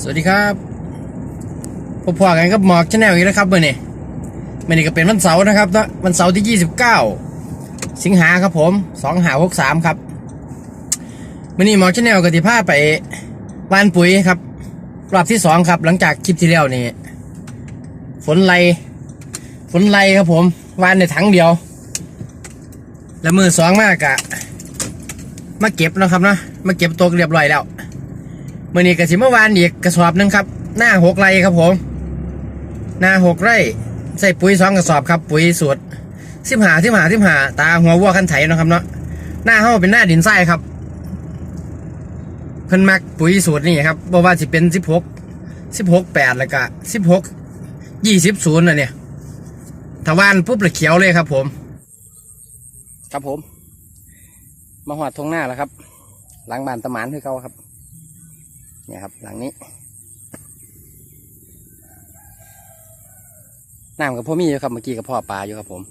สวัสดีครับพบพอกันกับหมอกชาแนลอีกแล้วครับเมื่อนี้เมื่อนี้ก็เป็นวันเสาร์นะครับนะวันเสาร์ที่ 29 สิงหาครับผม2หา63ครับเมื่อนี้หมอกชาแนลก็ที่พาไปวานปุ๋ยครับรอบที่สองครับ หลังจากคลิปที่แล้วนี่ฝนไล่ฝนไล่ครับผมวานในถังเดียว แล้วมือสองมากอะมาเก็บนะครับนะมาเก็บตัวเรียบร้อยแล้ว มื่อนี้กสิเมื่อวานอีกกระสอบหนึงครับ หน้าหกไร่ครับผม หน้าหกไร่ใส่ปุ๋ยสองกระสอบครับ ปุ๋ยสูตรสิบหาสิบหาสิบหาตาหัววัวคันไถนะครับเนาะหน้าเฮาเป็นหน้าดินทรายครับเพิ่นมักปุ๋ยสูตรนี่ครับบ่ว่าสิเป็นสิบหกสิบหกแปดแล้วก็สิบหกยี่สิบศูนย์น่ะเนี่ยถาวานปุ๊บเลยเขียวเลยครับผม ครับผม มาหอดทงหน้าแล้วครับ หลังบานตะหมานคือเก่าครับ เนี่ยครับ หลังนี้น้ำกับพ่อมีอยู่ครับเมื่อกี้กับพ่อปลาอยู่ครับผม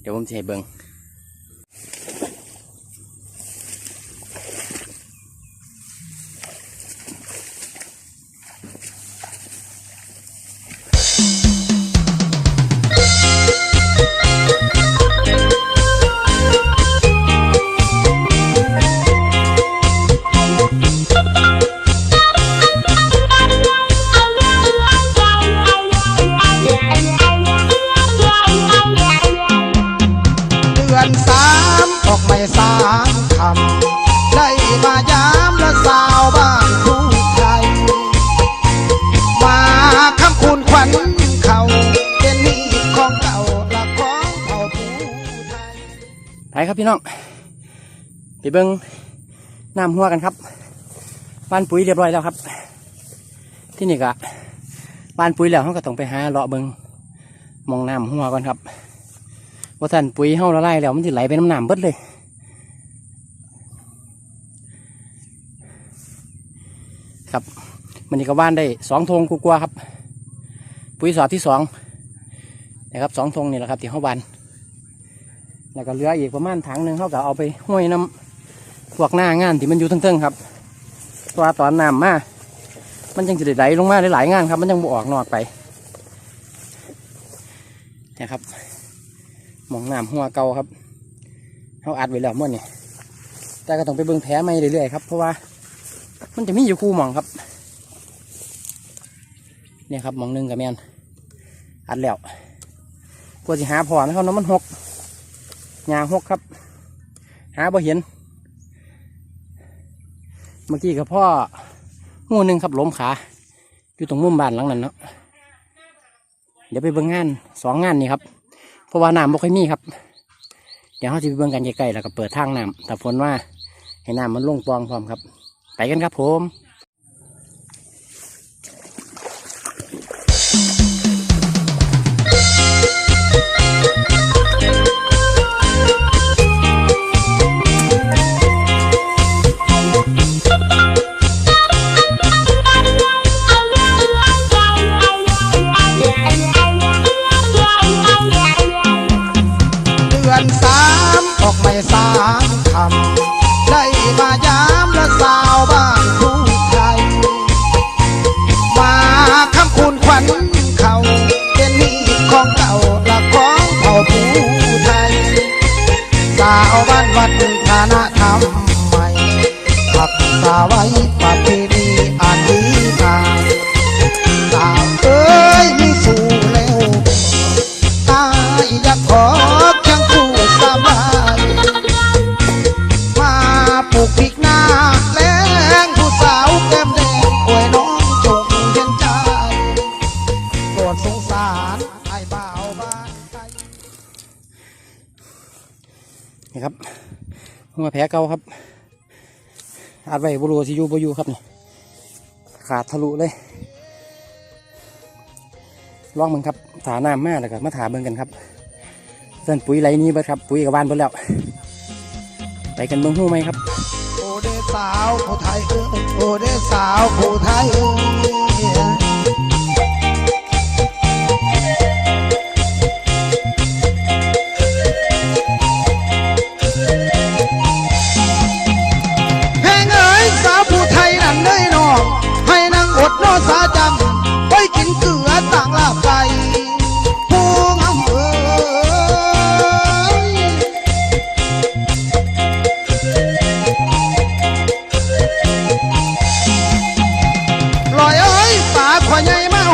เดี๋ยวผมจะให้เบิงเครับพี่น้องไปเบิ้งน้ำหัวกันครับบ้านปุ๋ยเรียบร้อยแล้วครับ ที่นี่กะบ้านปุ๋ยแล้วเขาก็ต้องไปหาเลาะเบิ้งมองน้ำหัวก่อนครับว่าท่านปุ๋ยเฮาละลายแล้วมันจะไหลไปน้ำน้ำเบิดเลยครับมันนี่ก็ว่านได้สองทงกลัวครับ ปุ๋ยสอดที่สองนะครับสองทงนี่แหละครับที่เขาบาน แล้วก็เหลืออีกประมาณถังหนึ่งเขาก็เอาไปห้วยน้ำพวกหน้างานที่มันอยู่ทั้งๆครับตัวตอนน้ำมามันยังจะได้ไหลลงมาหลายๆงานครับ มันยังบออกนอกไปนะครับมองน้ำหัวเก่าครับเขาอัดไว้แล้วเมื่อนี่แต่ก็ต้องไปเบิ่งแผลไม่เรื่อยๆครับเพราะว่า มันจะมีอยู่คู่มองครับ เนี่ยครับมองหนึงกับแมนอัดแล้วกลัวจะหาพอนะครับน้ำมันหก ยาหกครับ หาบ่เห็น เมื่อกี้กับพ่องูหนึ่งครับล้มขา อยู่ตรงมุมบ้านหลังนั้นเนาะเดี๋ยวไปเบิ่งงานสองงานนี่ครับ เพราะว่าน้ำบ่ค่อยมีครับ เดี๋ยวเขาจะไปเบิ่งกันใกล้ๆแล้วก็เปิดทางน้ำแต่ฝนว่าให้น้ำมันลงปองพร้อมครับ ไปกันครับผม ดือนสามออกไม่สามคำได้มายามและสาวบ้านผู้ไทยมาคำคูณขวัญเขาเป็นหนี้ของเก่าและของเผ่าผู้ไทย สาวบ้านวัดฐานะธรรมใหม่รักษาไว้ารไอ้บ่าวบ้านนี่ครับหัวแผลเก่าครับอัดไว้บรูซิอยูบอยูครับนี่ขาดทะลุเลยลองมึงครับถาน้ำมากเลยครับมาถาเบิ่งกันครับเส้นปุ๋ยไรนี้บิดครับ ปุ๋ยกับบ้านบิดแล้ว ไปกันเบิ่งหู้ไหมครับโอเดสาวผู้ไทยเอ้ยโอเดสาวผู้ไทยเอ้ย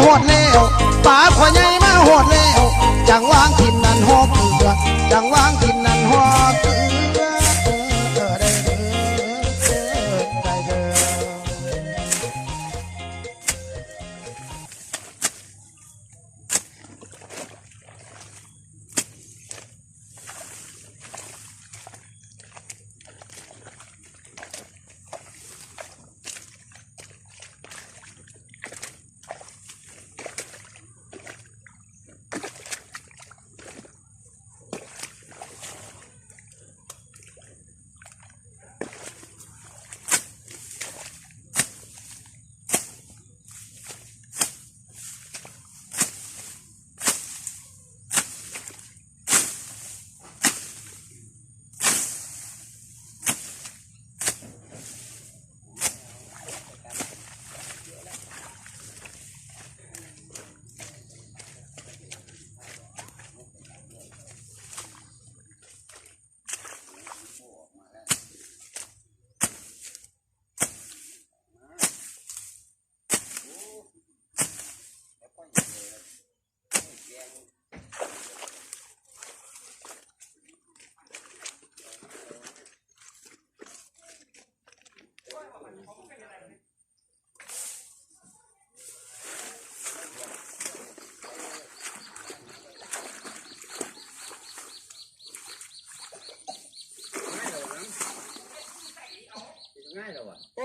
what?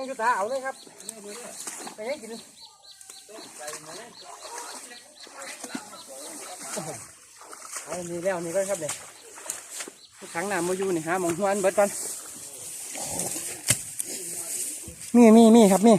งอยู่ตาเอาเลยครับไปยังกินอ้โหเอามีแล้วนี่ก็ครับเนี่ยขังน้ำมาอยู่นี่ฮะมองหัวอันเบิดก่อนมีมีมีครับมี